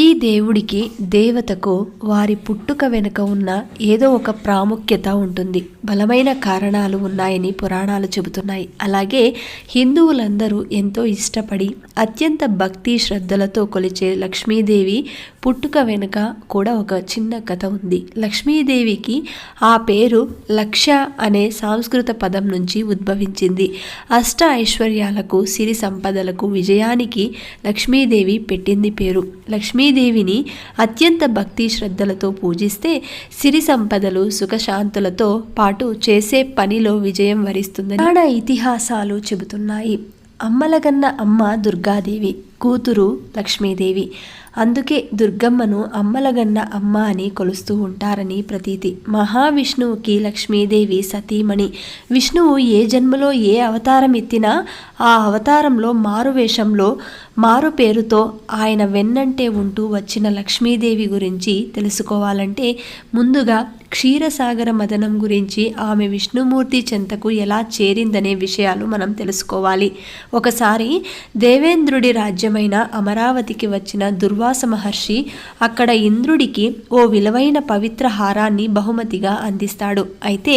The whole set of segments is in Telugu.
ప్రతి దేవుడికి దేవతకు వారి పుట్టుక వెనుక ఉన్న ఏదో ఒక ప్రాముఖ్యత ఉంటుంది. బలమైన కారణాలు ఉన్నాయని పురాణాలు చెబుతున్నాయి. అలాగే హిందువులందరూ ఎంతో ఇష్టపడి అత్యంత భక్తి శ్రద్ధలతో కొలిచే లక్ష్మీదేవి పుట్టుక వెనుక కూడా ఒక చిన్న కథ ఉంది. లక్ష్మీదేవికి ఆ పేరు లక్ష అనే సాంస్కృత పదం నుంచి ఉద్భవించింది. అష్ట ఐశ్వర్యాలకు సిరి సంపదలకు విజయానికి లక్ష్మీదేవి పెట్టింది పేరు. లక్ష్మీ లక్ష్మీదేవిని అత్యంత భక్తి శ్రద్ధలతో పూజిస్తే సిరి సంపదలు సుఖశాంతులతో పాటు చేసే పనిలో విజయం వరిస్తుందని పురాణ ఇతిహాసాలు చెబుతున్నాయి. అమ్మలగన్న అమ్మ దుర్గాదేవి కూతురు లక్ష్మీదేవి. అందుకే దుర్గమ్మను అమ్మలగన్న అమ్మ అని కొలుస్తూ ఉంటారని ప్రతీతి. మహావిష్ణువుకి లక్ష్మీదేవి సతీమణి. విష్ణువు ఏ జన్మలో ఏ అవతారం ఎత్తినా ఆ అవతారంలో మారు వేషంలో మారు పేరుతో ఆయన వెన్నంటే ఉంటూ వచ్చిన లక్ష్మీదేవి గురించి తెలుసుకోవాలంటే ముందుగా క్షీరసాగర మదనం గురించి ఆమె విష్ణుమూర్తి చెంతకు ఎలా చేరిందనే విషయాలు మనం తెలుసుకోవాలి. ఒకసారి దేవేంద్రుడి రాజ్యం రాజ్యమైన అమరావతికి వచ్చిన దుర్వాస మహర్షి అక్కడ ఇంద్రుడికి ఓ విలువైన పవిత్ర హారాన్ని బహుమతిగా అందిస్తాడు. అయితే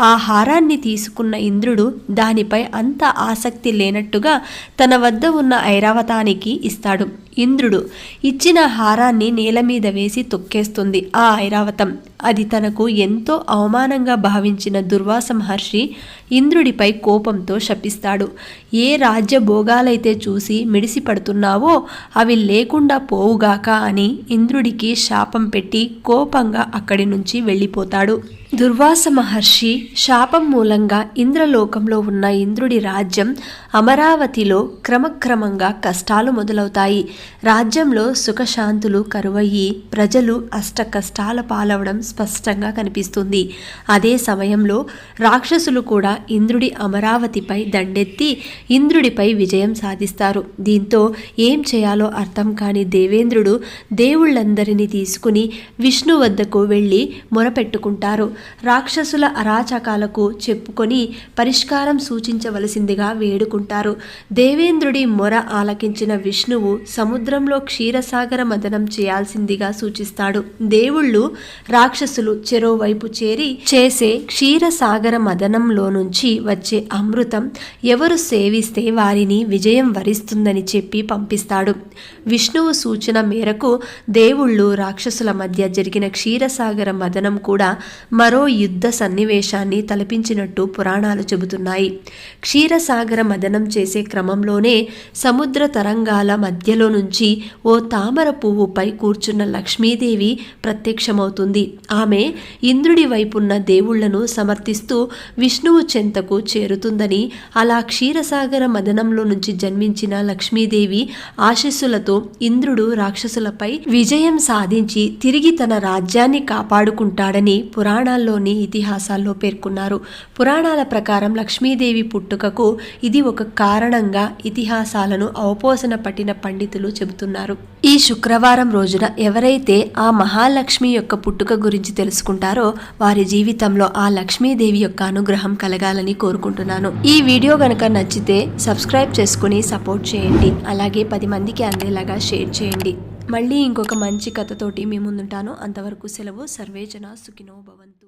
ఆ హారాన్ని తీసుకున్న ఇంద్రుడు దానిపై అంత ఆసక్తి లేనట్టుగా తన వద్ద ఉన్న ఐరావతానికి ఇస్తాడు. ఇంద్రుడు ఇచ్చిన హారాన్ని నేల మీద వేసి తొక్కేస్తుంది ఆ ఐరావతం. అది తనకు ఎంతో అవమానంగా భావించిన దుర్వాస మహర్షి ఇంద్రుడిపై కోపంతో శపిస్తాడు. ఏ రాజ్య భోగాలైతే చూసి మిడిసి చేస్తున్నావో అవి లేకుండా పోవుగాక అని ఇంద్రుడికి శాపం పెట్టి కోపంగా అక్కడి నుంచి వెళ్ళిపోతాడు. దుర్వాస మహర్షి శాపం మూలంగా ఇంద్రలోకంలో ఉన్న ఇంద్రుడి రాజ్యం అమరావతిలో క్రమక్రమంగా కష్టాలు మొదలవుతాయి. రాజ్యంలో సుఖశాంతులు కరువయ్యి ప్రజలు అష్ట కష్టాల పాలవడం స్పష్టంగా కనిపిస్తుంది. అదే సమయంలో రాక్షసులు కూడా ఇంద్రుడి అమరావతిపై దండెత్తి ఇంద్రుడిపై విజయం సాధిస్తారు. దీంతో ఏం చేయాలో అర్థం కాని దేవేంద్రుడు దేవుళ్ళందరినీ తీసుకుని విష్ణు వద్దకు వెళ్ళి మొరపెట్టుకుంటారు. రాక్షసుల అరాచకాలకు చెప్పుకొని పరిష్కారం సూచించవలసిందిగా వేడుకుంటారు. దేవేంద్రుడి మొర ఆలకించిన విష్ణువు సముద్రంలో క్షీరసాగర మదనం చేయాల్సిందిగా సూచిస్తాడు. దేవుళ్ళు రాక్షసులు చెరోవైపు చేరి చేసే క్షీరసాగర మదనంలో నుంచి వచ్చే అమృతం ఎవరు సేవిస్తే వారిని విజయం వరిస్తుందని చెప్పి పంపిస్తాడు. విష్ణువు సూచన మేరకు దేవుళ్ళు రాక్షసుల మధ్య జరిగిన క్షీరసాగర మదనం కూడా మరో యుద్ధ సన్నివేశాన్ని తలపించినట్టు పురాణాలు చెబుతున్నాయి. క్షీరసాగర మదనం చేసే క్రమంలోనే సముద్ర తరంగాల మధ్యలో నుంచి ఓ తామర పువ్వుపై కూర్చున్న లక్ష్మీదేవి ప్రత్యక్షమవుతుంది. ఆమె ఇంద్రుడి వైపున్న దేవుళ్ళను సమర్థిస్తూ విష్ణువు చెంతకు చేరుతుందని అలా క్షీరసాగర మదనంలో నుంచి జన్మించిన లక్ష్మీదేవి ఆశీస్సులతో ఇంద్రుడు రాక్షసులపై విజయం సాధించి తిరిగి తన రాజ్యాన్ని కాపాడుకుంటాడని పురాణాలు పురాణాల్లోని ఇతిహాసాల్లో పేర్కొన్నారు. పురాణాల ప్రకారం లక్ష్మీదేవి పుట్టుకకు ఇది ఒక కారణంగా ఇతిహాసాలను అవపోసన పట్టిన పండితులు చెబుతున్నారు. ఈ శుక్రవారం రోజున ఎవరైతే ఆ మహాలక్ష్మి యొక్క పుట్టుక గురించి తెలుసుకుంటారో వారి జీవితంలో ఆ లక్ష్మీదేవి యొక్క అనుగ్రహం కలగాలని కోరుకుంటున్నాను. ఈ వీడియో గనక నచ్చితే సబ్స్క్రైబ్ చేసుకుని సపోర్ట్ చేయండి. అలాగే పది మందికి అందేలాగా షేర్ చేయండి. మళ్ళీ ఇంకొక మంచి కథతోటి మీ ముందుంటాను. అంతవరకు సెలవు. సర్వేజన సుఖినో భవంతు.